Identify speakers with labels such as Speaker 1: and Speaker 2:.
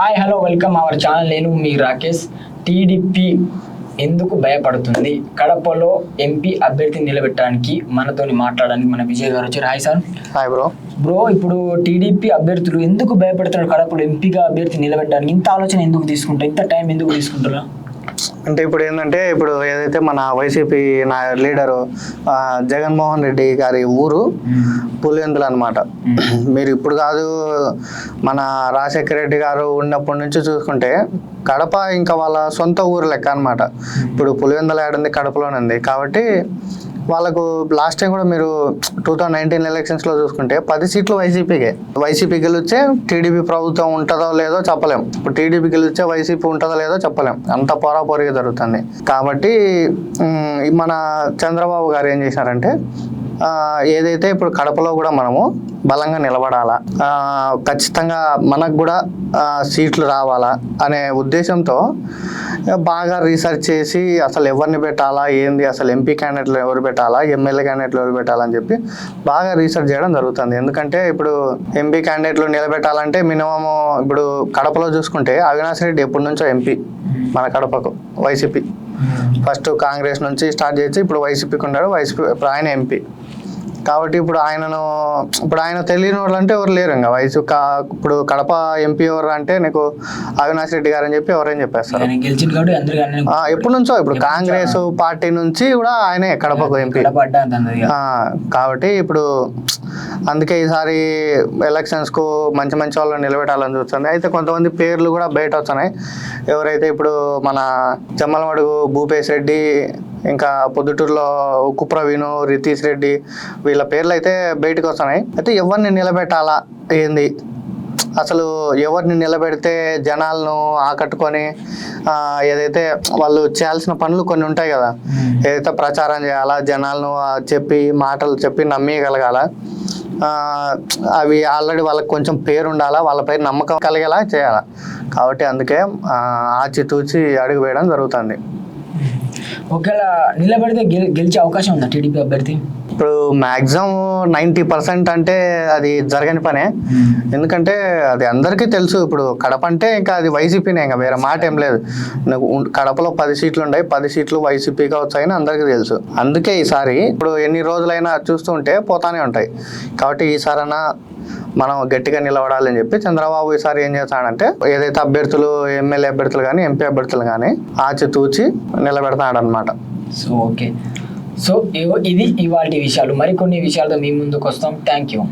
Speaker 1: Hi hello welcome our channel నేను మీ Rakesh. TDP ఎందుకు భయపడుతుంది? కడపలో ఎంపీ అభ్యర్థిని నిలబెట్టడానికి మనతోని మాట్లాడడానికి మన విజయ్ గారు వచ్చారు. Hi sir
Speaker 2: hi bro
Speaker 1: bro ఇప్పుడు టీడీపీ అభ్యర్థులు ఎందుకు భయపడుతున్నారు? కడపలో ఎంపీగా అభ్యర్థి నిలబెట్టడానికి ఇంత ఆలోచన ఎందుకు తీసుకుంటారు? ఇంత టైం ఎందుకు తీసుకుంటారా?
Speaker 2: అంటే ఇప్పుడు ఏంటంటే ఇప్పుడు ఏదైతే మన వైసీపీ నా లీడరు జగన్మోహన్ రెడ్డి గారి ఊరు పులివెందులు అనమాట మీరు ఇప్పుడు కాదు మన రాజశేఖర రెడ్డి గారు ఉన్నప్పటి నుంచి చూసుకుంటే కడప ఇంకా వాళ్ళ సొంత ఊరు లెక్క అనమాట ఇప్పుడు పులివెందుల ఏడుంది కడపలోనే ఉంది కాబట్టి వాళ్ళకు లాస్ట్ టైం కూడా మీరు టూ థౌజండ్ నైన్టీన్ ఎలక్షన్స్లో చూసుకుంటే పది సీట్లు వైసీపీకే. వైసీపీ గెలిస్తే టీడీపీ ప్రభుత్వం ఉంటుందో లేదో చెప్పలేం. ఇప్పుడు టీడీపీ గెలిచే వైసీపీ ఉంటుందో లేదో చెప్పలేం. అంత పోరాపోరిగా జరుగుతుంది. కాబట్టి మన చంద్రబాబు గారు ఏం చేశారంటే ఏదైతే ఇప్పుడు కడపలో కూడా మనము బలంగా నిలబడాలా ఖచ్చితంగా మనకు కూడా సీట్లు రావాలా అనే ఉద్దేశంతో బాగా రీసెర్చ్ చేసి అసలు ఎవరిని పెట్టాలా ఏంది అసలు ఎంపీ క్యాండిడేట్లు ఎవరు పెట్టాలా ఎమ్మెల్యే క్యాండిడేట్లు ఎవరు పెట్టాలని చెప్పి బాగా రీసెర్చ్ చేయడం జరుగుతుంది. ఎందుకంటే ఇప్పుడు ఎంపీ క్యాండిడేట్లు నిలబెట్టాలంటే మినిమం ఇప్పుడు కడపలో చూసుకుంటే అవినాష్ రెడ్డి ఎప్పటి నుంచో ఎంపీ మన కడపకు వైసీపీ. ఫస్ట్ కాంగ్రెస్ నుంచి స్టార్ట్ చేసి ఇప్పుడు వైసీపీకి ఉన్నాడు వైసీపీ ఇప్పుడు ఆయన ఎంపీ. కాబట్టి ఇప్పుడు ఆయనను ఇప్పుడు ఆయన తెలియని వాళ్ళు అంటే ఎవరు లేరు ఇంకా. వయసు ఇప్పుడు కడప ఎంపీ ఎవరు అంటే నీకు అవినాష్ రెడ్డి గారు అని చెప్పి ఎవరైనా చెప్పేస్తారు. ఎప్పటి నుంచో ఇప్పుడు కాంగ్రెస్ పార్టీ నుంచి కూడా ఆయనే కడపకు ఎంపీ. కాబట్టి ఇప్పుడు అందుకే ఈసారి ఎలక్షన్స్కు మంచి మంచి వాళ్ళని నిలబెట్టాలని చూస్తుంది. అయితే కొంతమంది పేర్లు కూడా బయట వస్తున్నాయి. ఎవరైతే ఇప్పుడు మన జమ్మలమడుగు భూపేష్ రెడ్డి ఇంకా పొద్దుటూరులో ఉక్కు ప్రవీణ్ రితీష్ రెడ్డి వీళ్ళ పేర్లు అయితే బయటకు వస్తున్నాయి అయితే ఎవరిని నిలబెట్టాలా? ఏంది? అసలు ఎవరిని నిలబెడితే జనాలను ఆకట్టుకొని ఏదైతే వాళ్ళు చేయాల్సిన పనులు కొన్ని ఉంటాయి కదా ఏదైతే ప్రచారం చేయాలా జనాలను చెప్పి మాటలు చెప్పి నమ్మగలగాల అవి ఆల్రెడీ వాళ్ళకి కొంచెం పేరు ఉండాలా వాళ్ళ పైన నమ్మకం కలిగేలా చేయాలి? కాబట్టి అందుకే ఆచితూచి అడుగు వేయడం జరుగుతుంది.
Speaker 1: ఒకవేళ నిలబెడితే గెలి గెలిచే అవకాశం ఉందా టీడీపీ అభ్యర్థి?
Speaker 2: ఇప్పుడు మ్యాక్సిమం నైంటీ పర్సెంట్ అంటే అది జరగని పనే. ఎందుకంటే అది అందరికీ తెలుసు. ఇప్పుడు కడప అంటే ఇంకా అది వైసీపీనే ఇంకా వేరే మాట ఏం లేదు. నాకు కడపలో పది సీట్లు ఉన్నాయి పది సీట్లు వైసీపీగా వచ్చాయని అందరికీ తెలుసు. అందుకే ఈసారి ఇప్పుడు ఎన్ని రోజులైనా చూస్తుంటే పోతానే ఉంటాయి. కాబట్టి ఈసారైనా మనం గట్టిగా నిలబడాలని చెప్పి చంద్రబాబు ఈసారి ఏం చేస్తాడంటే ఏదైతే అభ్యర్థులు ఎమ్మెల్యే అభ్యర్థులు కానీ ఎంపీ అభ్యర్థులు కానీ ఆచితూచి నిలబెడతాడు అనమాట
Speaker 1: సో ఓకే. సో ఇది ఇవాళ విషయాలు. మరికొన్ని విషయాలతో మీ ముందుకు వస్తాం థ్యాంక్ యూ